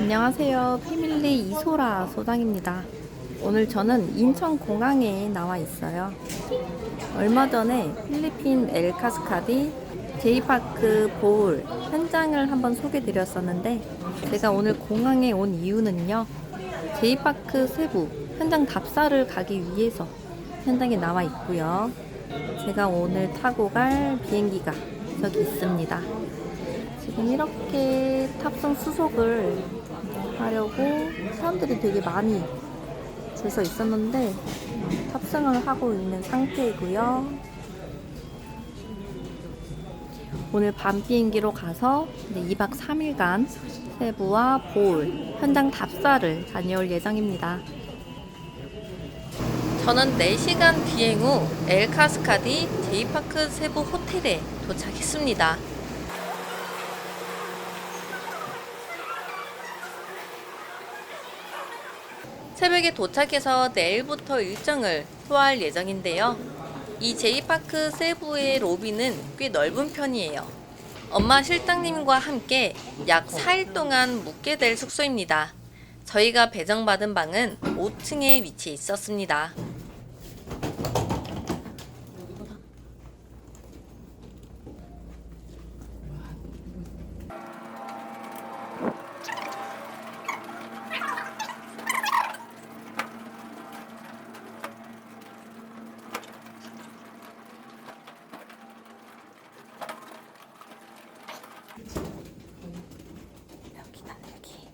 안녕하세요. 패밀리 이소라 소장입니다. 오늘 저는 인천공항에 나와 있어요. 얼마 전에 필리핀 엘카스카디 제이파크 보울 현장을 한번 소개 드렸었는데 제가 오늘 공항에 온 이유는요. 제이파크 세부 현장 답사를 가기 위해서 현장에 나와 있고요. 제가 오늘 타고 갈 비행기가 저기 있습니다. 지금 이렇게 탑승 수속을 사람들이 되게 많이 줄 서 있었는데 탑승을 하고 있는 상태이고요. 오늘 밤 비행기로 가서 이제 2박 3일간 세부와 보울 현장 답사를 다녀올 예정입니다. 저는 4시간 비행 후 엘카스카디 제이파크 세부 호텔에 도착했습니다. 새벽에 도착해서 내일부터 일정을 소화할 예정인데요. 이 제이파크 세부의 로비는 꽤 넓은 편이에요. 엄마 실장님과 함께 약 4일 동안 묵게 될 숙소입니다. 저희가 배정받은 방은 5층에 위치해 있었습니다 여기.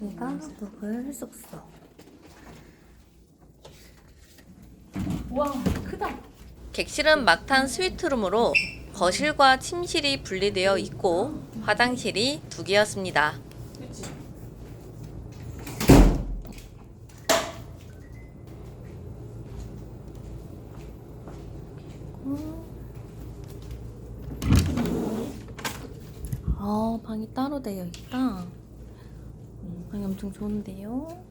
우리가 묵을 숙소. 와 크다. 객실은 막탄 스위트룸으로 거실과 침실이 분리되어 있고 화장실이 두 개였습니다. 아, 방이 따로 되어 있다. 엄청 좋은데요.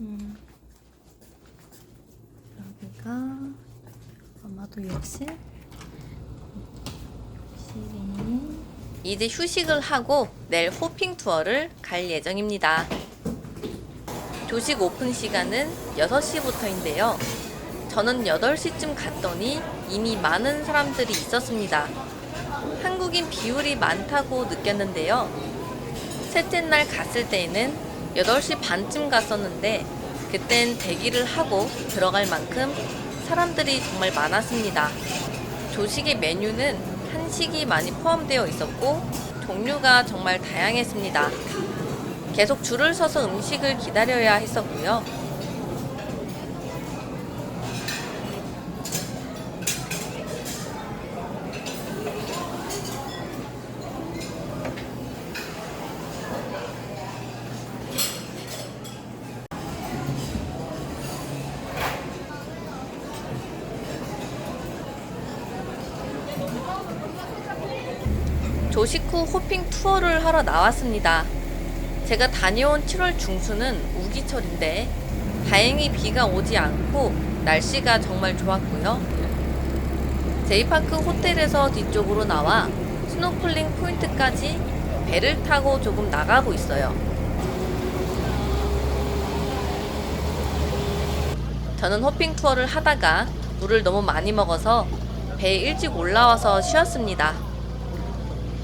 음. 여기가 아마도 욕실? 욕실이니 이제 휴식을 하고 내일 호핑 투어를 갈 예정입니다. 조식 오픈 시간은 6시부터인데요. 저는 8시쯤 갔더니 이미 많은 사람들이 있었습니다. 한국인 비율이 많다고 느꼈는데요. 셋째 날 갔을 때에는 8시 반쯤 갔었는데 그땐 대기를 하고 들어갈 만큼 사람들이 정말 많았습니다. 조식의 메뉴는 한식이 많이 포함되어 있었고 종류가 정말 다양했습니다. 계속 줄을 서서 음식을 기다려야 했었고요. 조식 후 호핑 투어를 하러 나왔습니다. 제가 다녀온 7월 중순은 우기철인데 다행히 비가 오지 않고 날씨가 정말 좋았고요. 제이파크 호텔에서 뒤쪽으로 나와 스노클링 포인트까지 배를 타고 조금 나가고 있어요. 저는 호핑 투어를 하다가 물을 너무 많이 먹어서 배에 일찍 올라와서 쉬었습니다.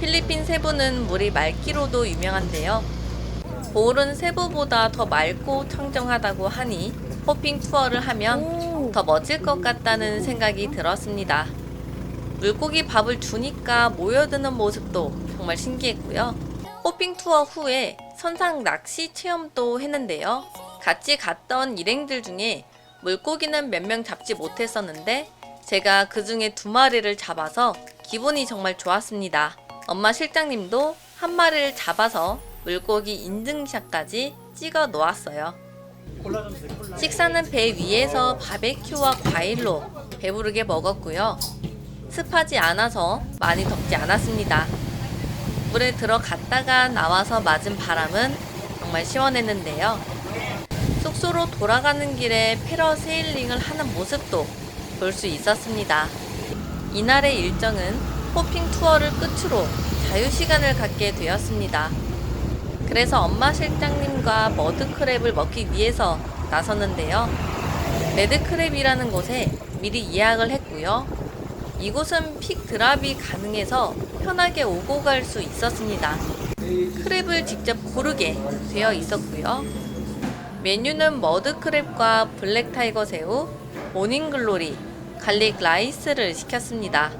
필리핀 세부는 물이 맑기로도 유명한데요. 보울은 세부보다 더 맑고 청정하다고 하니 호핑 투어를 하면 더 멋질 것 같다는 생각이 들었습니다. 물고기 밥을 주니까 모여드는 모습도 정말 신기했고요. 호핑 투어 후에 선상 낚시 체험도 했는데요. 같이 갔던 일행들 중에 물고기는 몇 명 잡지 못했었는데 제가 그 중에 두 마리를 잡아서 기분이 정말 좋았습니다. 엄마 실장님도 한 마리를 잡아서 물고기 인증샷까지 찍어 놓았어요. 식사는 배 위에서 바베큐와 과일로 배부르게 먹었고요. 습하지 않아서 많이 덥지 않았습니다. 물에 들어갔다가 나와서 맞은 바람은 정말 시원했는데요. 숙소로 돌아가는 길에 패러 세일링을 하는 모습도 볼 수 있었습니다. 이날의 일정은 호핑 투어를 끝으로 자유시간을 갖게 되었습니다. 그래서 엄마 실장님과 머드크랩을 먹기 위해서 나섰는데요. 레드크랩이라는 곳에 미리 예약을 했고요. 이곳은 픽 드랍이 가능해서 편하게 오고 갈 수 있었습니다. 크랩을 직접 고르게 되어 있었고요. 메뉴는 머드크랩과 블랙타이거 새우, 모닝글로리, 갈릭 라이스를 시켰습니다.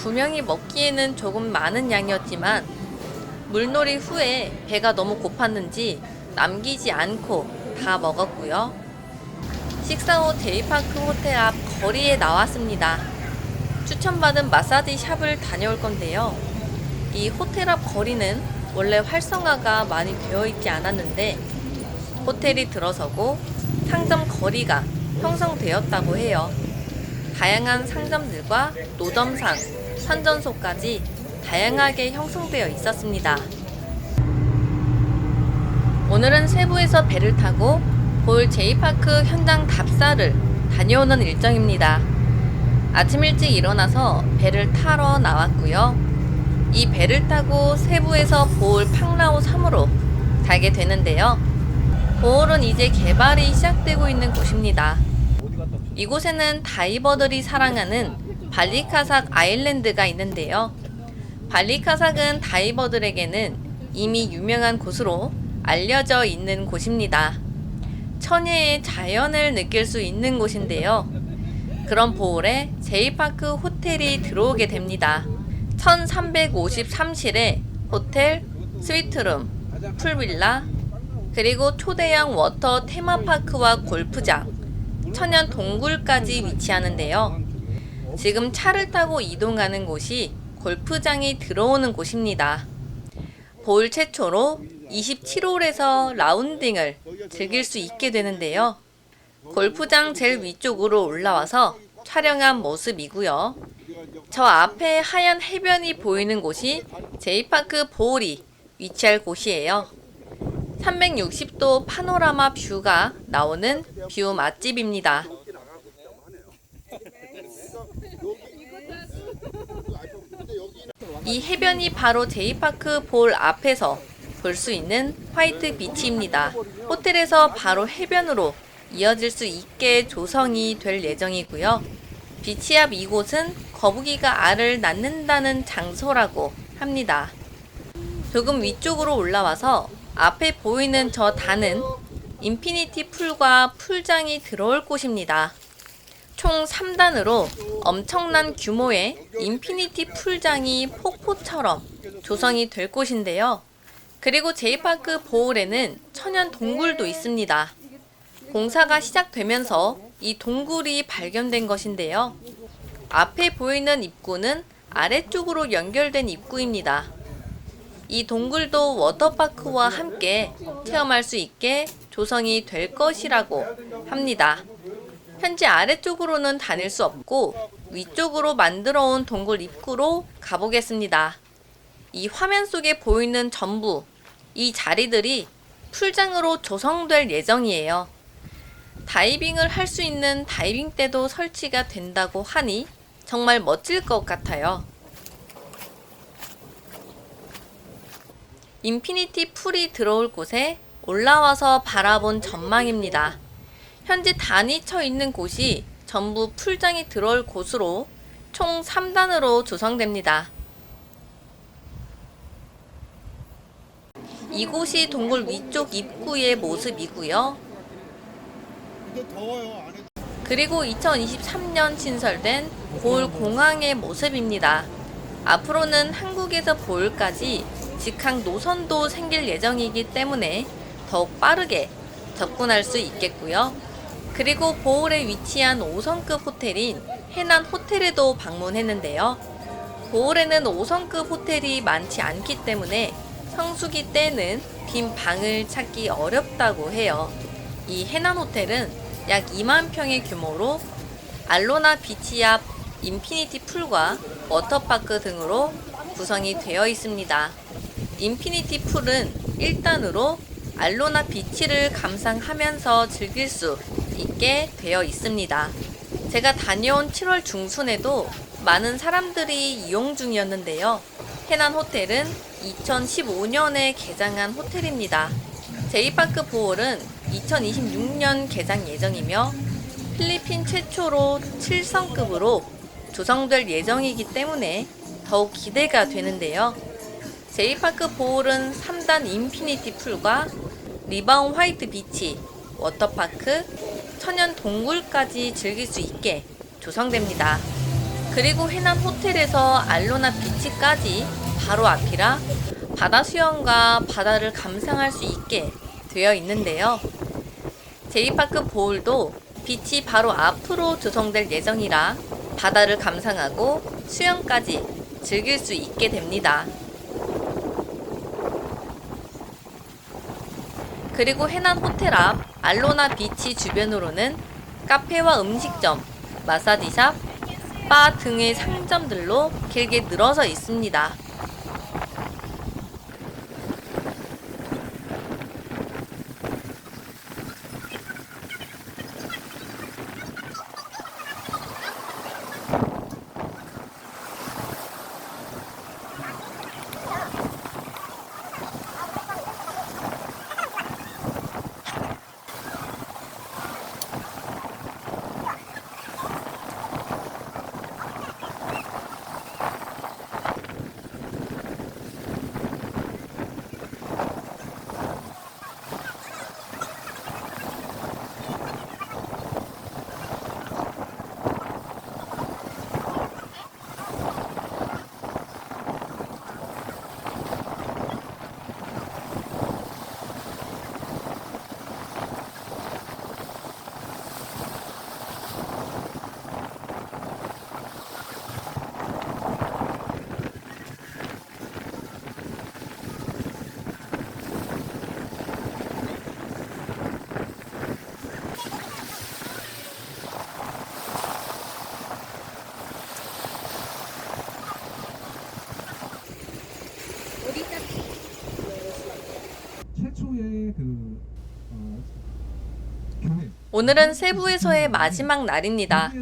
두 명이 먹기에는 조금 많은 양이었지만 물놀이 후에 배가 너무 고팠는지 남기지 않고 다 먹었고요. 식사 후 데이파크 호텔 앞 거리에 나왔습니다. 추천받은 마사지 샵을 다녀올 건데요. 이 호텔 앞 거리는 원래 활성화가 많이 되어 있지 않았는데 호텔이 들어서고 상점 거리가 형성되었다고 해요. 다양한 상점들과 노점상, 선전소까지 다양하게 형성되어 있었습니다. 오늘은 세부에서 배를 타고 볼 제이파크 현장 답사를 다녀오는 일정입니다. 아침 일찍 일어나서 배를 타러 나왔고요. 이 배를 타고 세부에서 보올 팡라오 3으로 가게 되는데요. 보올은 이제 개발이 시작되고 있는 곳입니다. 이곳에는 다이버들이 사랑하는 발리카삭 아일랜드가 있는데요. 발리카삭은 다이버들에게는 이미 유명한 곳으로 알려져 있는 곳입니다. 천혜의 자연을 느낄 수 있는 곳인데요. 그런 보홀에 제이파크 호텔이 들어오게 됩니다. 1353실에 호텔, 스위트룸, 풀빌라, 그리고 초대형 워터 테마파크와 골프장, 천연 동굴까지 위치하는데요. 지금 차를 타고 이동하는 곳이 골프장이 들어오는 곳입니다. 볼 최초로 27홀에서 라운딩을 즐길 수 있게 되는데요. 골프장 제일 위쪽으로 올라와서 촬영한 모습이고요. 저 앞에 하얀 해변이 보이는 곳이 제이파크 보홀이 위치할 곳이에요. 360도 파노라마 뷰가 나오는 뷰 맛집입니다. 이 해변이 바로 제이파크 볼 앞에서 볼 수 있는 화이트 비치입니다. 호텔에서 바로 해변으로 이어질 수 있게 조성이 될 예정이고요. 비치 앞 이곳은 거북이가 알을 낳는다는 장소라고 합니다. 조금 위쪽으로 올라와서 앞에 보이는 저 단은 인피니티 풀과 풀장이 들어올 곳입니다. 총 3단으로 엄청난 규모의 인피니티 풀장이 폭포처럼 조성이 될 곳인데요. 그리고 제이파크 보홀에는 천연 동굴도 있습니다. 공사가 시작되면서 이 동굴이 발견된 것인데요. 앞에 보이는 입구는 아래쪽으로 연결된 입구입니다. 이 동굴도 워터파크와 함께 체험할 수 있게 조성이 될 것이라고 합니다. 현재 아래쪽으로는 다닐 수 없고 위쪽으로 만들어 온 동굴 입구로 가보겠습니다. 이 화면 속에 보이는 전부 이 자리들이 풀장으로 조성될 예정이에요. 다이빙을 할 수 있는 다이빙대도 설치가 된다고 하니 정말 멋질 것 같아요. 인피니티 풀이 들어올 곳에 올라와서 바라본 전망입니다. 현재 단이 쳐 있는 곳이 전부 풀장이 들어올 곳으로 총 3단으로 조성됩니다. 이곳이 동굴 위쪽 입구의 모습이고요. 그리고 2023년 신설된 보울 공항의 모습입니다. 앞으로는 한국에서 보울까지 직항 노선도 생길 예정이기 때문에 더욱 빠르게 접근할 수 있겠고요. 그리고 보홀에 위치한 5성급 호텔인 해난 호텔에도 방문했는데요. 보홀에는 5성급 호텔이 많지 않기 때문에 성수기 때는 빈 방을 찾기 어렵다고 해요. 이 해난 호텔은 약 2만 평의 규모로 알로나 비치 앞 인피니티 풀과 워터파크 등으로 구성이 되어 있습니다. 인피니티 풀은 1단으로 알로나 비치를 감상하면서 즐길 수 있게 되어 있습니다. 제가 다녀온 7월 중순에도 많은 사람들이 이용 중이었는데요. 해난 호텔은 2015년에 개장한 호텔입니다. 제이파크 보홀은 2026년 개장 예정이며 필리핀 최초로 7성급으로 조성될 예정이기 때문에 더욱 기대가 되는데요. 제이파크 보홀은 3단 인피니티 풀과 리바운 화이트 비치, 워터파크, 천연 동굴까지 즐길 수 있게 조성됩니다. 그리고 해남 호텔에서 알로나 비치까지 바로 앞이라 바다 수영과 바다를 감상할 수 있게 되어 있는데요. 제이파크 보울도 비치 바로 앞으로 조성될 예정이라 바다를 감상하고 수영까지 즐길 수 있게 됩니다. 그리고 해남 호텔 앞 알로나 비치 주변으로는 카페와 음식점, 마사지샵, 바 등의 상점들로 길게 늘어서 있습니다. 최초의 그 어, 교회. 오늘은 세부에서의 마지막 날입니다.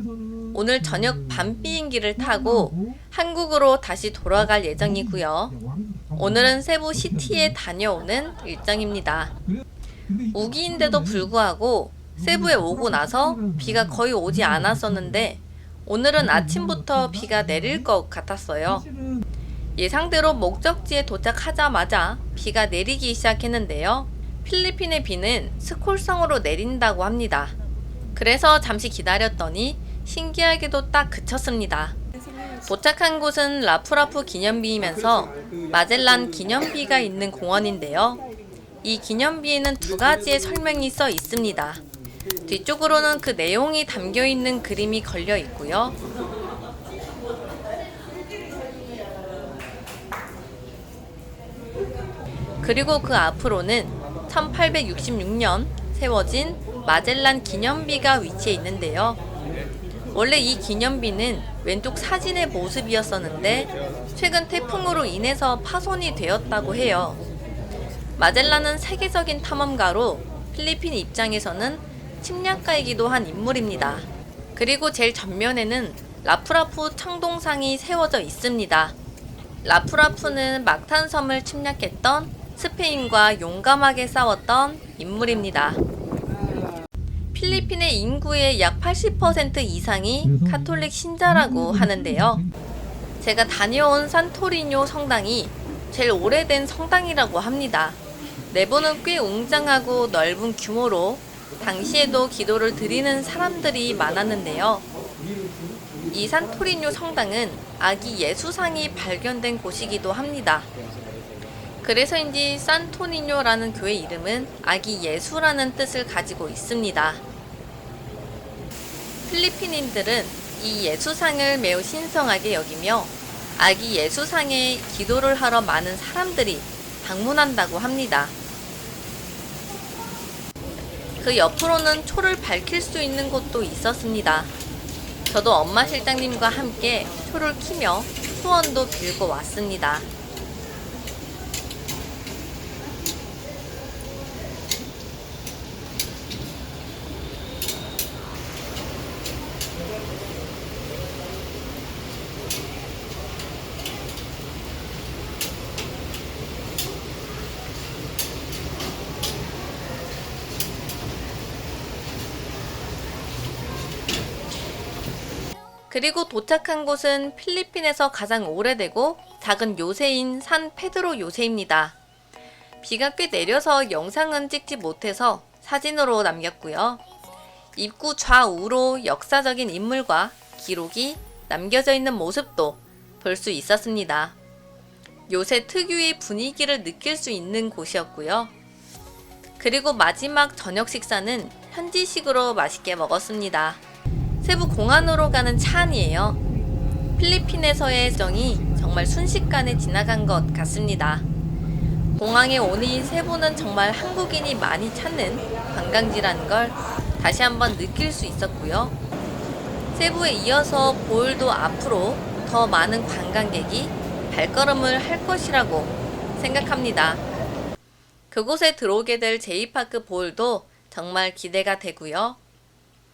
오늘 그 저녁 밤 비행기를 타고 한국으로 다시 돌아갈 예정이고요. 오늘은 세부 시티에 다녀오는 일정입니다. 우기인데도 불구하고 세부에 오고 나서 비가 거의 오지 않았었는데 오늘은 아침부터 비가 내릴 것 같았어요. 예상대로 목적지에 도착하자마자 비가 내리기 시작했는데요. 필리핀의 비는 스콜성으로 내린다고 합니다. 그래서 잠시 기다렸더니 신기하게도 딱 그쳤습니다. 도착한 곳은 라프라프 기념비이면서 마젤란 기념비가 있는 공원인데요. 이 기념비에는 두 가지의 설명이 써 있습니다. 뒤쪽으로는 그 내용이 담겨 있는 그림이 걸려 있고요. 그리고 그 앞으로는 1866년 세워진 마젤란 기념비가 위치해 있는데요. 원래 이 기념비는 왼쪽 사진의 모습이었었는데 최근 태풍으로 인해서 파손이 되었다고 해요. 마젤란은 세계적인 탐험가로 필리핀 입장에서는 침략가이기도 한 인물입니다. 그리고 제일 전면에는 라프라프 청동상이 세워져 있습니다. 라프라프는 막탄섬을 침략했던 스페인과 용감하게 싸웠던 인물입니다. 필리핀의 인구의 약 80% 이상이 카톨릭 신자라고 하는데요. 제가 다녀온 산토리뇨 성당이 제일 오래된 성당이라고 합니다. 내부는 꽤 웅장하고 넓은 규모로 당시에도 기도를 드리는 사람들이 많았는데요. 이 산토리뇨 성당은 아기 예수상이 발견된 곳이기도 합니다. 그래서인지 산토니뇨라는 교회 이름은 아기 예수라는 뜻을 가지고 있습니다. 필리핀인들은 이 예수상을 매우 신성하게 여기며 아기 예수상에 기도를 하러 많은 사람들이 방문한다고 합니다. 그 옆으로는 초를 밝힐 수 있는 곳도 있었습니다. 저도 엄마 실장님과 함께 초를 키며 소원도 빌고 왔습니다. 그리고 도착한 곳은 필리핀에서 가장 오래되고 작은 요새인 산 페드로 요새입니다. 비가 꽤 내려서 영상은 찍지 못해서 사진으로 남겼고요. 입구 좌우로 역사적인 인물과 기록이 남겨져 있는 모습도 볼 수 있었습니다. 요새 특유의 분위기를 느낄 수 있는 곳이었고요. 그리고 마지막 저녁 식사는 현지식으로 맛있게 먹었습니다. 세부 공항으로 가는 차 안이에요. 필리핀에서의 정이 정말 순식간에 지나간 것 같습니다. 공항에 오니 세부는 정말 한국인이 많이 찾는 관광지라는 걸 다시 한번 느낄 수 있었고요. 세부에 이어서 보울도 앞으로 더 많은 관광객이 발걸음을 할 것이라고 생각합니다. 그곳에 들어오게 될 제이파크 보울도 정말 기대가 되고요.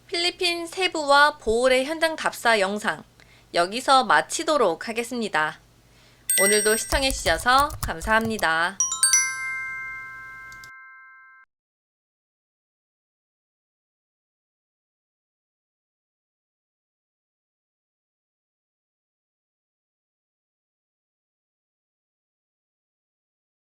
필리핀 세부와 보울의 현장 답사 영상 여기서 마치도록 하겠습니다. 오늘도 시청해주셔서 감사합니다.